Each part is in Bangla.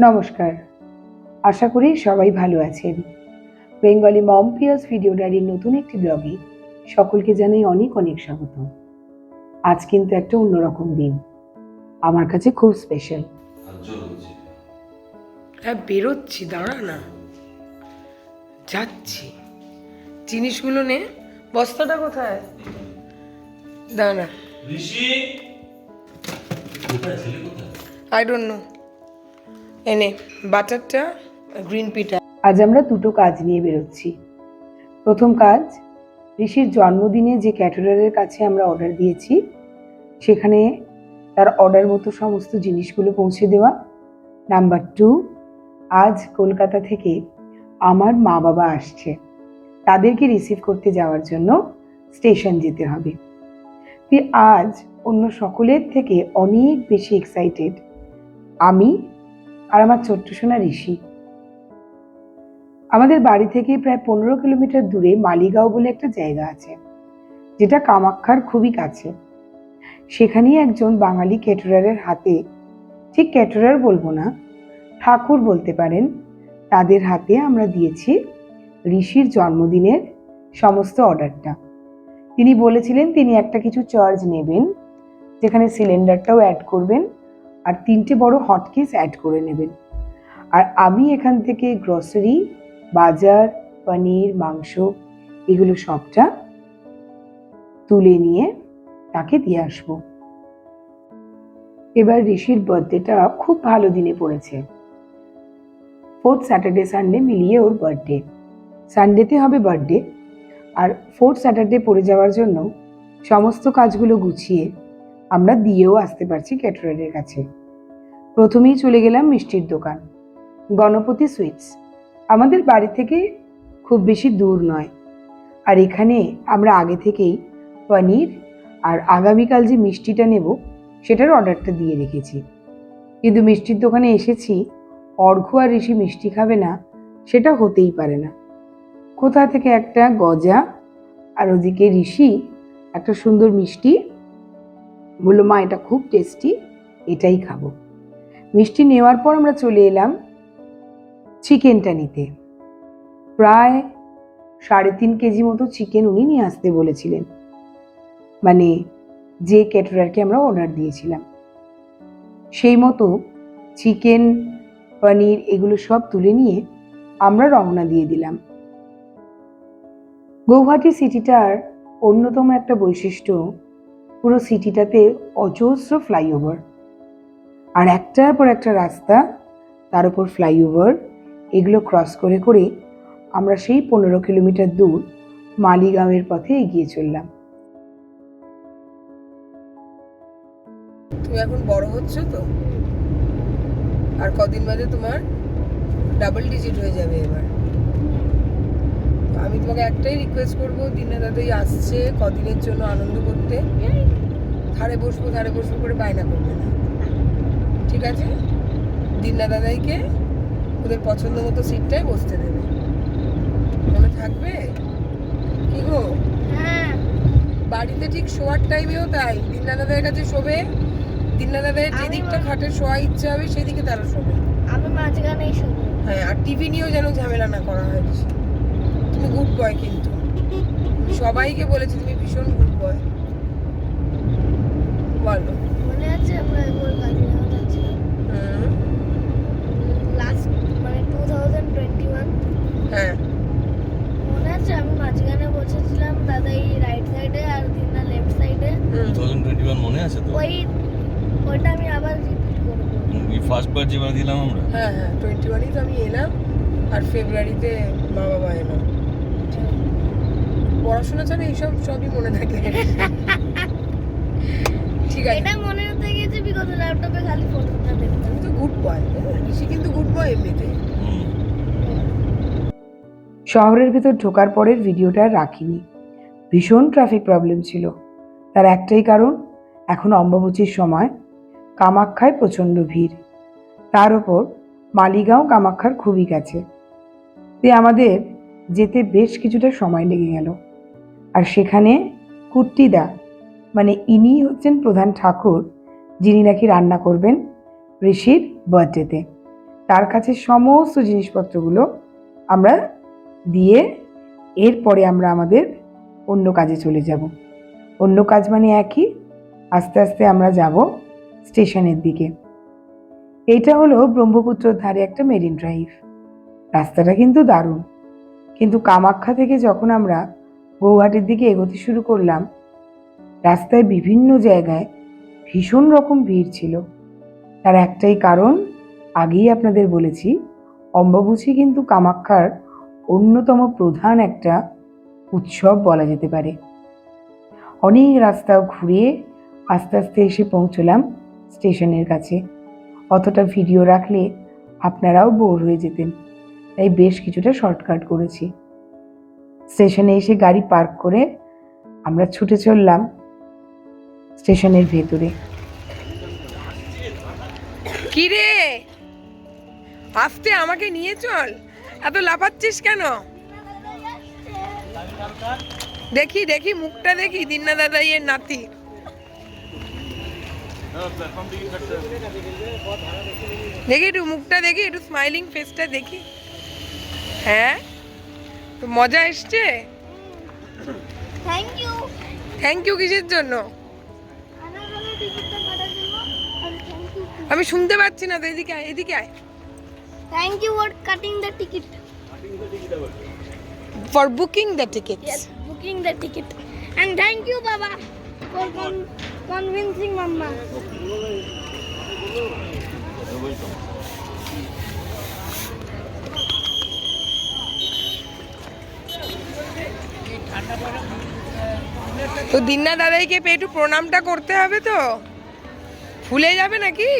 নমস্কার। আশা করি সবাই ভালো আছেন। বেঙ্গলি মম পিয়ার্স ভিডিও ডায়েরির নতুন একটি ব্লগে সকলকে জানাই অনেক অনেক স্বাগত। আজ কিন্তু একটা অন্যরকম দিন। আমার কাছে খুব স্পেশাল হ্যাঁ বেরোচ্ছি দাঁড়া না। যাচ্ছি। জিনিসগুলো নে। বস্তাটা কোথায়? দাঁড়া ঋষি! কোথায় ছেলে কোথায়? আই ডোন্ট নো এনে, বাটারটা গ্রিন পিটা আজ আমরা দুটো কাজ নিয়ে বেরোচ্ছি। প্রথম কাজ, ঋষির জন্মদিনে যে ক্যাটারারের কাছে আমরা অর্ডার দিয়েছি, সেখানে তার অর্ডার মতো সমস্ত জিনিসগুলো পৌঁছে দেওয়া। নাম্বার টু আজ কলকাতা থেকে আমার মা বাবা আসছে। তাদেরকে রিসিভ করতে যাওয়ার জন্য স্টেশন যেতে হবে। তুই আজ অন্য সকলের থেকে অনেক বেশি এক্সাইটেড আমি আর আমার ছোট্ট সোনা ঋষি। আমাদের বাড়ি থেকে প্রায় পনেরো কিলোমিটার দূরে মালিগাঁও বলে একটা জায়গা আছে, যেটা কামাখ্যার খুবই কাছে। সেখানেই একজন বাঙালি ক্যাটারারের হাতে, ঠিক ক্যাটারার বলব না, ঠাকুর বলতে পারেন, তাদের হাতে আমরা দিয়েছি ঋষির জন্মদিনের সমস্ত অর্ডারটা। তিনি বলেছিলেন তিনি একটা কিছু চার্জ নেবেন, যেখানে সিলিন্ডারটাও অ্যাড করবেন আর তিনটে বড় হটকেস অ্যাড করে নেবেন। আর আমি এখান থেকে গ্রসারি বাজার, পনির, মাংস এগুলো সবটা তুলে নিয়ে তাকে দিয়ে আসব। এবার ঋষির বার্থডেটা খুব ভালো দিনে পড়েছে। ফোর্থ স্যাটারডে সানডে মিলিয়ে ওর বার্থডে সানডেতে হবে বার্থডে আর ফোর্থ স্যাটারডে পড়ে যাওয়ার জন্য সমস্ত কাজগুলো গুছিয়ে আমরা দিয়েও আসতে পারছি ক্যাটারারের কাছে। প্রথমেই চলে গেলাম মিষ্টির দোকান, গণপতি সুইটস। আমাদের বাড়ি থেকে খুব বেশি দূর নয়। আর এখানে আমরা আগে থেকেই পনির আর আগামীকাল যে মিষ্টিটা নেব, সেটার অর্ডারটা দিয়ে রেখেছি। কিন্তু মিষ্টির দোকানে এসেছি, অর্ঘ্য আর ঋষি মিষ্টি খাবে না, সেটা হতেই পারে না। কোথা থেকে একটা গজা আর ওদিকে ঋষি, একটা সুন্দর মিষ্টি। বলল, মা, এটা খুব টেস্টি, এটাই খাব। মিষ্টি নেওয়ার পর আমরা চলে এলাম চিকেনটা নিতে। প্রায় সাড়ে তিন কেজি মতো চিকেন উনি নিয়ে আসতে বলেছিলেন। মানে যে ক্যাটারারকে আমরা অর্ডার দিয়েছিলাম। সেই মতো চিকেন, পনির এগুলো সব তুলে নিয়ে আমরা রওনা দিয়ে দিলাম। গৌহাটি সিটিটার অন্যতম একটা বৈশিষ্ট্য, পুরো সিটিটাতে অজস্র ফ্লাইওভার। আর একটার পর একটা রাস্তা, তার উপর ফ্লাইওভার, এগুলো ক্রস করে করে আমরা সেই পনেরো কিলোমিটার দূর মালিগাঁওয়ের পথে এগিয়ে চললাম। তুমি এখন বড় হচ্ছ তো? আর কদিন বাদে তোমার ডাবল ডিজিট হয়ে যাবে এবার। আমি তোমাকে একটাই রিকোয়েস্ট করব, দিনে দাদাই আসছে, কদিনের জন্য আনন্দ করতে। ধারে বসবো ধারে বসবো করে বায়না করবে না। ঠিক আছে? দিনা দাদাইকে ওদের পছন্দ মতো সিটটায় বসতে দেবে। মনে থাকবে? কি গো? হ্যাঁ। বাড়িতে ঠিক শোয়ার টাইমেও তাই। দিনা দাদার কাছে শোবে দিনা দাদার যেদিকটা খাটে শোয়া ইচ্ছা হবে সেদিকে তারা শোবে। আমি মাঝখানেই শুনি হ্যাঁ আর টিভি নিয়েও যেন ঝামেলা না করা হয় তুমি গুড বয় কিন্তু। সবাইকে বলেছি তুমি ভীষণ গুড বয় বলো। মনে আছে আমরা একবার কাজিরাঙা যাচ্ছিলাম হুম, লাস্ট মানে টু থাউজেন্ড টোয়েন্টি ওয়ান হ্যাঁ মনে আছে আমি মাঝখানে বসেছিলাম দাদা এই রাইট সাইডে আর দিনা লেফট সাইডে হুম। টু থাউজেন্ড টোয়েন্টি ওয়ান মনে আছে তো ওই ওইটা আমি আবার রিপিট করব ফার্স্ট বার যেবার দিলাম আমরা। হ্যাঁ হ্যাঁ টোয়েন্টি ওয়ানই তো আমি এলাম আর ফেব্রুয়ারিতে মা বাবা এলাম পড়াশোনা ছাড়া এইসব সবই মনে থাকে। ঠিক আছে। এটা মনে হতে গেছে বিকজ ল্যাপটপে খালি ফটোটা দেখতাম তুমি তো গুড বয় ঋষি কিন্তু গুড বয় এমনিতে। শহরের ভিতর ঢোকার পরের ভিডিওটা রাখিনি। ভীষণ ট্রাফিক প্রবলেম ছিল। তার একটাই কারণ এখন অম্বাবচীর সময় কামাখ্যায় প্রচণ্ড ভিড়। তার ওপর মালিগাঁও কামাখ্যার খুবই কাছে। তে আমাদের যেতে বেশ কিছুটা সময় লেগে গেল। আর সেখানে কুট্টিদা মানে ইনিই হচ্ছেন প্রধান ঠাকুর, যিনি নাকি রান্না করবেন ঋষির বার্থডেতে। তার কাছে সমস্ত জিনিসপত্রগুলো আমরা দিয়ে এরপরে আমরা আমাদের অন্য কাজে চলে যাব। অন্য কাজ মানে একই, আস্তে আস্তে আমরা যাব স্টেশনের দিকে। এটা হলো ব্রহ্মপুত্রর ধারে একটা মেরিন ড্রাইভ। রাস্তাটা কিন্তু দারুণ। কিন্তু কামাখ্যা থেকে যখন আমরা গৌহাটির দিকে এগোতে শুরু করলাম, রাস্তায় বিভিন্ন জায়গায় ভীষণ রকম ভিড় ছিল। তার একটাই কারণ, আগেই আপনাদের বলেছি, অম্বাবুচি কিন্তু কামাখ্যার অন্যতম প্রধান একটা উৎসব বলা যেতে পারে। অনেক রাস্তা ঘুরে আস্তে আস্তে এসে পৌঁছলাম স্টেশনের কাছে। অতটা ভিডিও রাখলে আপনারাও বোর হয়ে যেতেন। তাই বেশ কিছুটা শর্টকাট করেছি। স্টেশনে এসে গাড়ি পার্ক করে আমরা ছুটে চললাম স্টেশনের ভেতরে। কি রে আসতে আমাকে নিয়ে চল। এত লাফাচ্ছিস কেন? দেখি দেখি, মুখটা দেখি, দিন্না দাদা ইয়ের নাতি। দেখি একটু মুখটা দেখি একটু স্মাইলিং ফেসটা দেখি। হ্যাঁ? তো মজা এসছে? থ্যাংক ইউ থ্যাংক ইউ কিসের জন্য? আমি শুনতে পাচ্ছি না তো এদিকে আয় এদিকে আয়। Thank you for cutting the ticket for booking the ticket booking the ticket ticket. Thank you you, Baba, for con- convincing Mama. তো দিন্না দাদাইকে পেয়ে একটু প্রণামটা করতে হবে তো? ভুলে যাবে নাকি?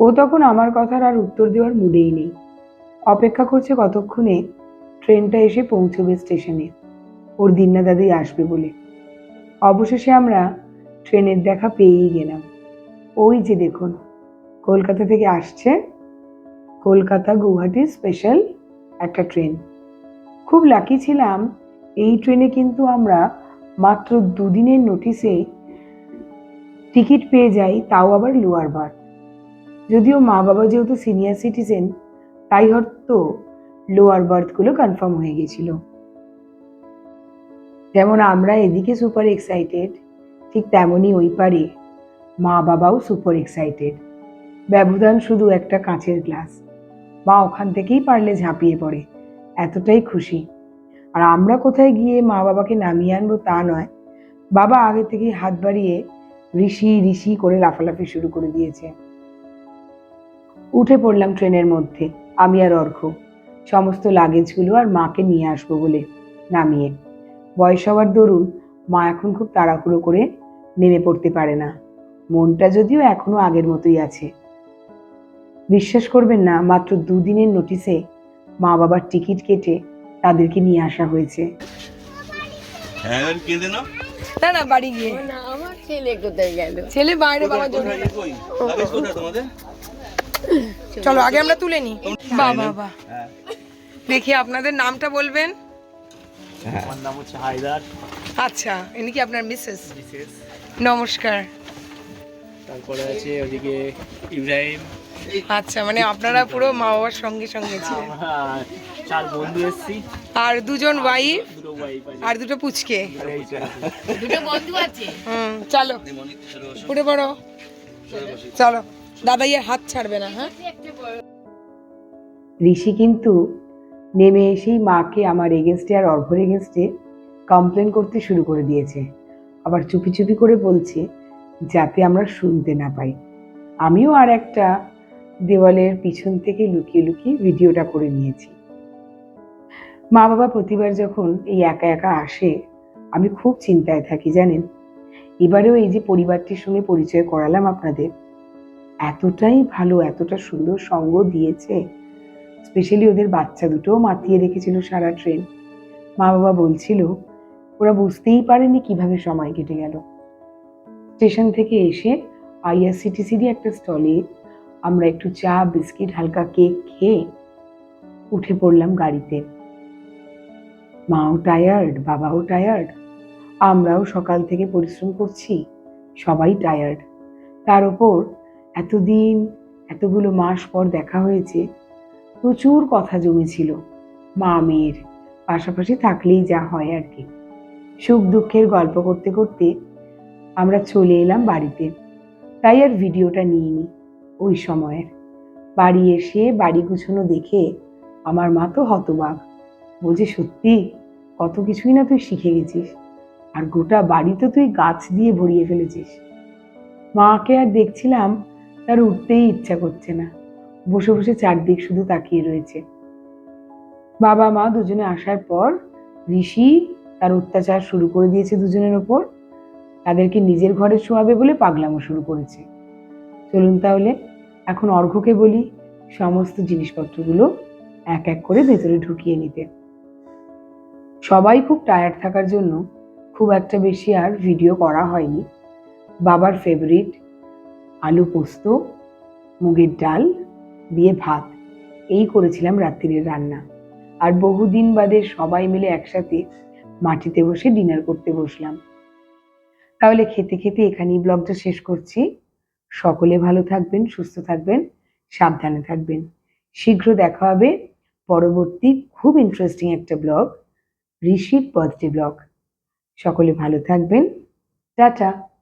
ও তখন আমার কথার আর উত্তর দেওয়ার মুডেই নেই। অপেক্ষা করছে কতক্ষণে ট্রেনটা এসে পৌঁছবে স্টেশনে। ওর দিন্না দাদি আসবে বলে। অবশেষে আমরা ট্রেনের দেখা পেয়েই গেলাম। ওই যে দেখুন, কলকাতা থেকে আসছে কলকাতা গুয়াহাটির স্পেশাল একটা ট্রেন। খুব লাকি ছিলাম, এই ট্রেনে কিন্তু আমরা মাত্র দুদিনের নোটিসে টিকিট পেয়ে যাই, তাও আবার লোয়ার বার্থ যদিও মা বাবা যেহেতু সিনিয়র সিটিজেন তাই হয়তো লোয়ার বার্থগুলো কনফার্ম হয়ে গেছিল। যেমন আমরা এদিকে সুপার এক্সাইটেড ঠিক তেমনই ওই পারে মা বাবাও সুপার এক্সাইটেড ব্যবধান শুধু একটা কাঁচের গ্লাস মা ওখান থেকেই পারলে ঝাঁপিয়ে পড়ে, এতটাই খুশি। আর আমরা কোথায় গিয়ে মা বাবাকে নামিয়ে আনব তা নয়, বাবা আগে থেকেই হাত বাড়িয়ে ঋষি ঋষি করে লাফালাফি শুরু করে দিয়েছে। উঠে পড়লাম ট্রেনের মধ্যে। আমি আর অর্ঘ সমস্ত লাগেজগুলো আর মাকে নিয়ে আসব বলে নামিয়ে। বয়স হওয়ার দরুন মা এখন খুব তাড়াহুড়ো করে নেমে পড়তে পারে না। মনটা যদিও এখনও আগের মতোই আছে। বিশ্বাস করবেন না মাত্র দুদিনের নোটিসে মা বাবার টিকিট কেটে তাদেরকে নিয়ে আসা হয়েছে। হ্যাঁ না? না বাড়ি গিয়ে। আমার ছেলে কোথায় গেল? ছেলে বাইরে বাবা তোমাদের? চলো আগে আমরা তুলে নিই। বাহ বাহ বাহ। হ্যাঁ। দেখি আপনাদের নামটা বলবেন? আমার নাম হচ্ছে হায়দার। আচ্ছা ইনি কি আপনার মিসেস? নমস্কার। তারপরে আছে ওদিকে ইব্রাহিম। আচ্ছা মানে আপনারা পুরো মা বাবার সঙ্গে সঙ্গে ছিলেন। চার বন্ধু এসেছি। আর দুজন ওয়াইফ আর দুটো পুচকে? দুটো বন্ধু আছে। হুম চলে। উঠে পড়ো। চলো। দাদাইয়ের হাত ছাড়বে না হ্যাঁ? ঋষি কিন্তু নেমে এসেই মাকে আমার এগেনস্টে আর অর্ঘর এগেনস্টে কমপ্লেন করতে শুরু করে দিয়েছে। আবার চুপি চুপি করে বলছে, যাতে আমরা শুনতে না পাই। আমিও আর একটা দেওয়ালের পিছন থেকে লুকিয়ে লুকিয়ে ভিডিওটা করে নিয়েছি। মা বাবা প্রতিবার যখন এই একা একা আসে, আমি খুব চিন্তায় থাকি, জানেন? এবারেও এই যে পরিবারটির সঙ্গে পরিচয় করালাম আপনাদের এতটাই ভালো, এতটা সুন্দর সঙ্গ দিয়েছে। স্পেশালি ওদের বাচ্চা দুটোও মাতিয়ে রেখেছিল সারা ট্রেন মা বাবা বলছিল, ওরা বুঝতেই পারেনি কীভাবে সময় কেটে গেল। স্টেশন থেকে এসে আইআরসিটিসিরই একটা স্টলে আমরা একটু চা, বিস্কিট, হালকা কেক খেয়ে উঠে পড়লাম গাড়িতে। মাও টায়ার্ড বাবাও টায়ার্ড আমরাও সকাল থেকে পরিশ্রম করছি, সবাই টায়ার্ড তার ওপর এতদিন, এতগুলো মাস পর দেখা হয়েছে, প্রচুর কথা জমেছিল, মা মেয়ের, পাশাপাশি থাকলেই যা হয় আর কি। সুখ দুঃখের গল্প করতে করতে আমরা চলে এলাম বাড়িতে। তাই আর ভিডিওটা নিইনি ওই সময়ের। বাড়ি এসে বাড়ি গুছানো দেখে আমার মা তো হতবাক। বলছে, সত্যি? কত কিছুই না তুই শিখে গেছিস। আর গোটা বাড়ি তো তুই গাছ দিয়ে ভরিয়ে ফেলেছিস। মাকে আর দেখছিলাম তার উঠতেই ইচ্ছা করছে না। বসে বসে চারদিক শুধু তাকিয়ে রয়েছে। বাবা, মা দুজনে আসার পর ঋষি তার অত্যাচার শুরু করে দিয়েছে দুজনের ওপর। তাদেরকে নিজের ঘরে শোয়াবে বলে পাগলামো শুরু করেছে। চলুন তাহলে এখন অর্ঘ্যকে বলি সমস্ত জিনিসপত্রগুলো এক এক করে ভেতরে ঢুকিয়ে নিতে। সবাই খুব টায়ার্ড থাকার জন্য খুব একটা বেশি আর ভিডিও করা হয়নি। বাবার ফেভারিট আলু পোস্ত, মুগের ডাল দিয়ে ভাত। এই করেছিলাম রাত্রির রান্না। আর বহুদিন বাদে সবাই মিলে একসাথে মাটিতে বসে ডিনার করতে বসলাম। তাহলে খেতে খেতে এখানেই ব্লগটা শেষ করছি। সকলে ভালো থাকবেন, সুস্থ থাকবেন, সাবধানে থাকবেন। শীঘ্র দেখা হবে পরবর্তী খুব ইন্টারেস্টিং একটা ব্লগ, ঋষির বার্থডে ব্লগ। সকলে ভালো থাকবেন। টাটা।